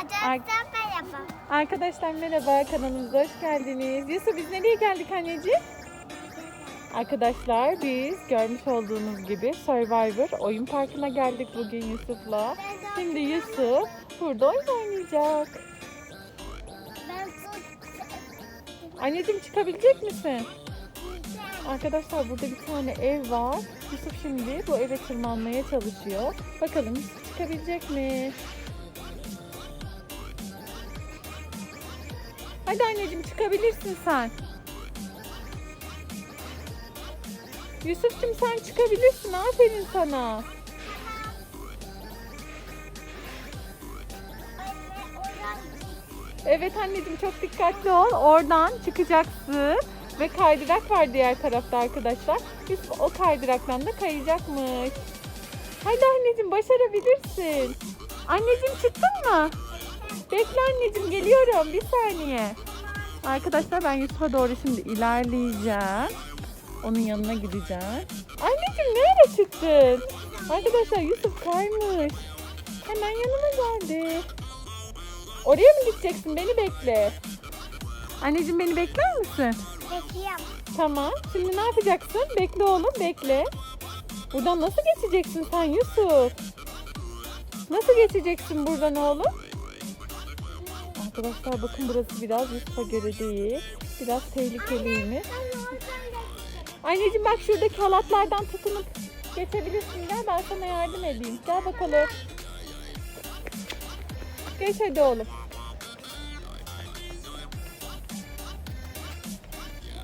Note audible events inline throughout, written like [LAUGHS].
Arkadaşlar merhaba. Arkadaşlar merhaba kanalımıza hoş geldiniz. Yusuf biz nereye geldik anneciğim? Arkadaşlar biz görmüş olduğunuz gibi Survivor oyun parkına geldik bugün Yusuf'la. Şimdi Yusuf burada oyun oynayacak. Ben su Anneciğim çıkabilecek misin? Arkadaşlar burada bir tane ev var. Yusuf şimdi bu eve tırmanmaya çalışıyor. Bakalım çıkabilecek mi? Hadi anneciğim çıkabilirsin sen. Yusuf'cum sen çıkabilirsin. Aferin sana. Evet anneciğim çok dikkatli ol. Oradan çıkacaksın. Ve kaydırak var diğer tarafta arkadaşlar. Yusuf o kaydıraktan da kayacakmış. Hadi anneciğim başarabilirsin. Anneciğim çıktın mı? Bekle anneciğim geliyorum bir saniye. Arkadaşlar ben Yusuf'a doğru şimdi ilerleyeceğim. Onun yanına gideceğim. Anneciğim nereye çıktın? Arkadaşlar Yusuf kaymış. Hemen yanıma geldi. Oraya mı gideceksin? Beni bekle. Anneciğim beni bekler misin? bekliyorum. Tamam. Şimdi ne yapacaksın? Bekle oğlum, bekle. Buradan nasıl geçeceksin sen Yusuf? Nasıl geçeceksin buradan oğlum? Arkadaşlar bakın burası biraz Yusuf'a göre değil. Biraz tehlikeliymiş. Anneciğim bak şuradaki halatlardan tutunup geçebilirsin. Gel ben sana yardım edeyim. Gel bakalım. Geç hadi oğlum.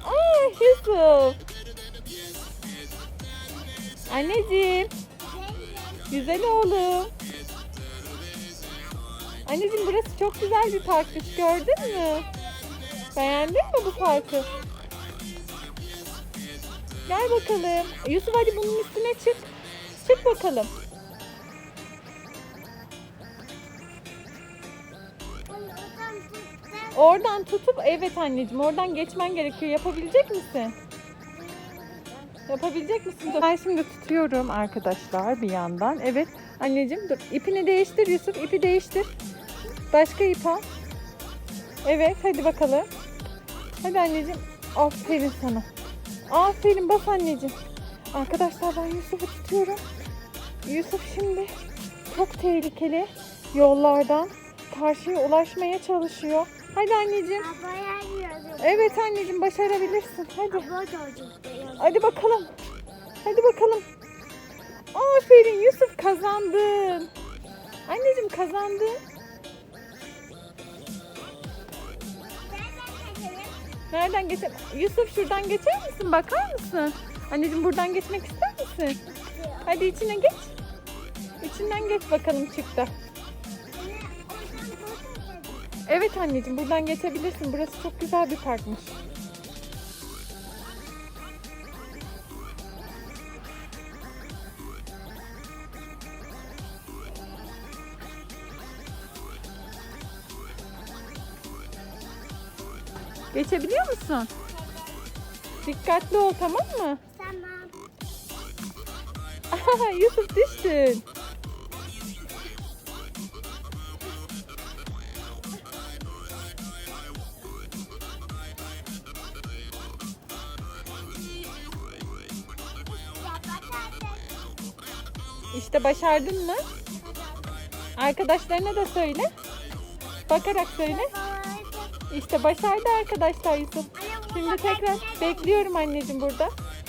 Ay Yusuf. Anneciğim. Güzel oğlum. Anneciğim burası çok güzel bir parkmış gördün mü? Beğendin mi bu parkı? Gel bakalım. Yusuf hadi bunun üstüne çık. Çık bakalım. Oradan tutup evet anneciğim oradan geçmen gerekiyor. Yapabilecek misin? Yapabilecek misin? Ben şimdi tutuyorum arkadaşlar bir yandan. Evet anneciğim dur. İpini değiştir Yusuf. ipi değiştir. Başka ip al. Evet hadi bakalım. Hadi anneciğim. Aferin sana. Aferin bas anneciğim. Arkadaşlar ben Yusuf'u tutuyorum. Yusuf şimdi çok tehlikeli yollardan karşıya ulaşmaya çalışıyor. Hadi anneciğim. Evet anneciğim başarabilirsin. Hadi. Hadi bakalım. Hadi bakalım. Aferin Yusuf kazandın. Anneciğim kazandın. Nereden geçer? Yusuf şuradan geçer misin? Bakar mısın? Anneciğim buradan geçmek ister misin? Hadi içine geç. İçinden geç bakalım çıktı. Evet anneciğim buradan geçebilirsin. Burası çok güzel bir parkmış. Geçebiliyor musun? Dikkatli ol tamam mı? Tamam. [LAUGHS] Yusuf düştün. İşte başardın mı? Arkadaşlarına da söyle. Bakarak söyle. İşte başardı arkadaşlar Yusuf. Şimdi tekrar bekliyorum anneciğim burada.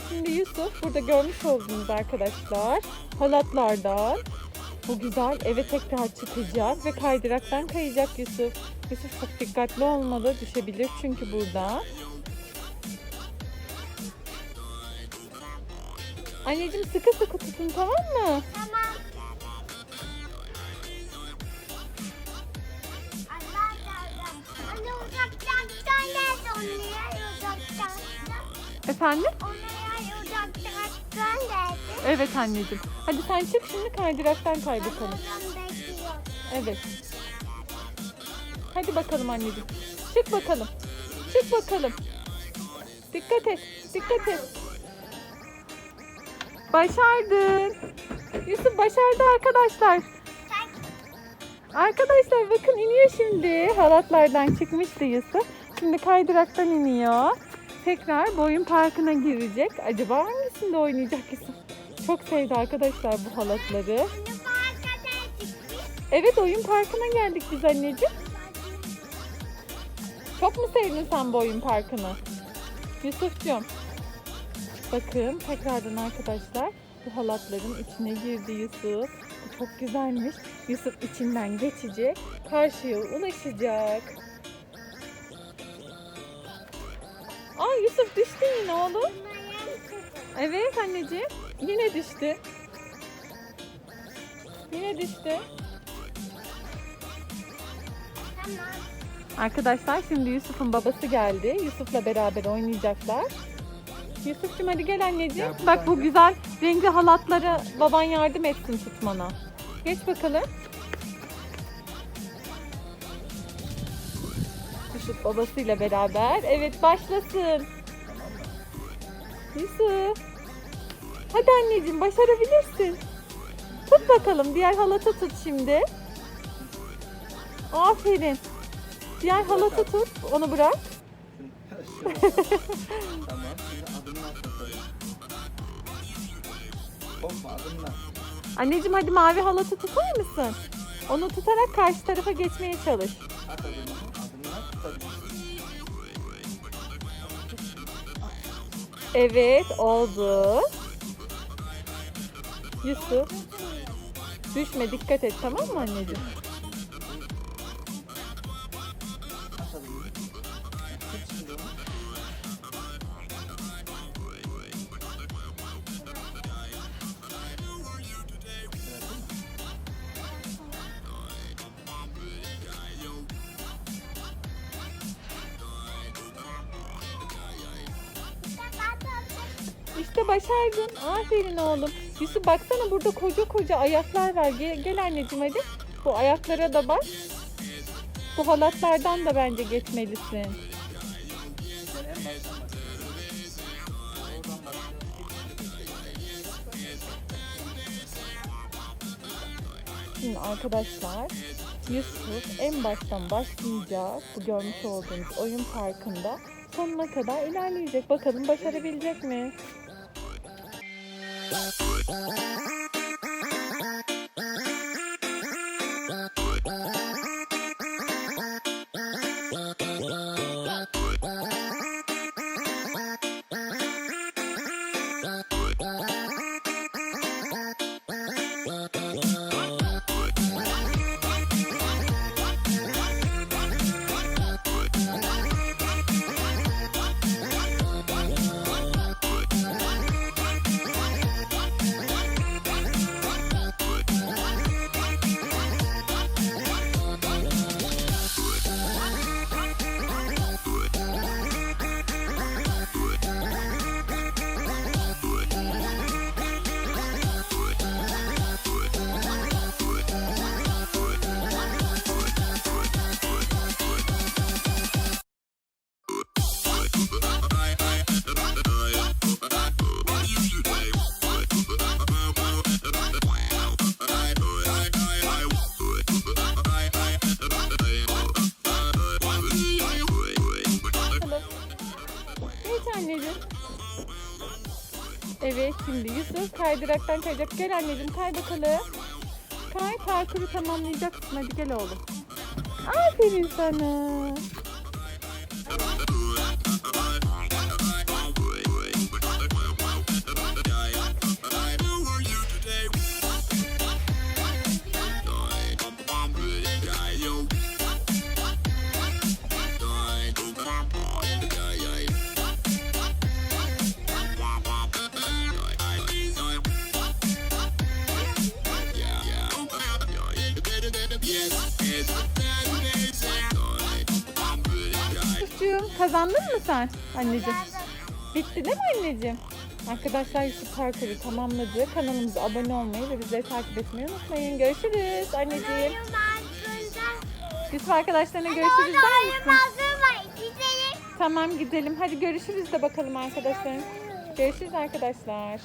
Şimdi Yusuf burada görmüş olduğunuz arkadaşlar halatlardan bu güzel eve tekrar çıkacak ve kaydıraktan kayacak Yusuf. Yusuf çok dikkatli olmalı düşebilir çünkü burada. Anneciğim sıkı sıkı tutun tamam mı? Tamam. Efendim? Evet anneciğim. Hadi sen çık şimdi kaydıraktan kay bakalım. Oradan bekliyorum. Evet. Hadi bakalım anneciğim. Çık bakalım. Çık bakalım. Dikkat et. Dikkat et. Başardın. Yusuf başardı arkadaşlar. Arkadaşlar bakın iniyor şimdi. Halatlardan çıkmıştı Yusuf. Şimdi kaydıraktan iniyor. Tekrar boyun parkına girecek. Acaba hangisinde oynayacak Yusuf? Çok sevdi arkadaşlar bu halatları. Evet oyun parkına geldik biz anneciğim. Çok mu sevdin sen bu oyun parkını? Yusufcuğum. Bakın tekrardan arkadaşlar bu halatların içine girdi Yusuf. Bu çok güzelmiş. Yusuf içinden geçecek. Karşıya ulaşacak. Aa Yusuf düştü yine oğlum. Evet anneciğim. Yine düştü. Yine düştü. Arkadaşlar şimdi Yusuf'un babası geldi. Yusuf'la beraber oynayacaklar. Yusuf'cum hadi gel anneciğim. Gel Bak bu güzel renkli halatlara baban yardım etsin tutmana. Geç bakalım. Babasıyla beraber. Evet başlasın. Yusuf. Hadi anneciğim başarabilirsin. Tut bakalım. Diğer halatı tut şimdi. Aferin. Diğer halatı tut. Onu bırak. [LAUGHS] Anneciğim hadi mavi halatı tutar mısın? Onu tutarak karşı tarafa geçmeye çalış. At adımını. Adımını Evet oldu. Yusuf. Düşme dikkat et tamam mı anneciğim? Adımını. İşte başardın. Aferin oğlum. Yusuf baksana burada koca koca ayaklar var. Gel, gel anneciğim hadi. Bu ayaklara da bak. Bu halatlardan da bence geçmelisin. Şimdi arkadaşlar Yusuf en baştan başlayacak bu görmüş olduğunuz oyun parkında sonuna kadar ilerleyecek. Bakalım başarabilecek mi? Bye. Kaydıraktan kayacak. Gel anneciğim kay bakalım. Kay parkuru tamamlayacaksın. Hadi gel oğlum. Aferin sana. Kazandın mı sen anneciğim? Bitti değil mi anneciğim? Arkadaşlar Yusuf parkuru tamamladı. Kanalımıza abone olmayı ve bizleri takip etmeyi unutmayın. Görüşürüz anneciğim. Yusuf arkadaşlarına görüşürüz der misin? Tamam gidelim. Hadi görüşürüz de bakalım arkadaşlar. Görüşürüz arkadaşlar.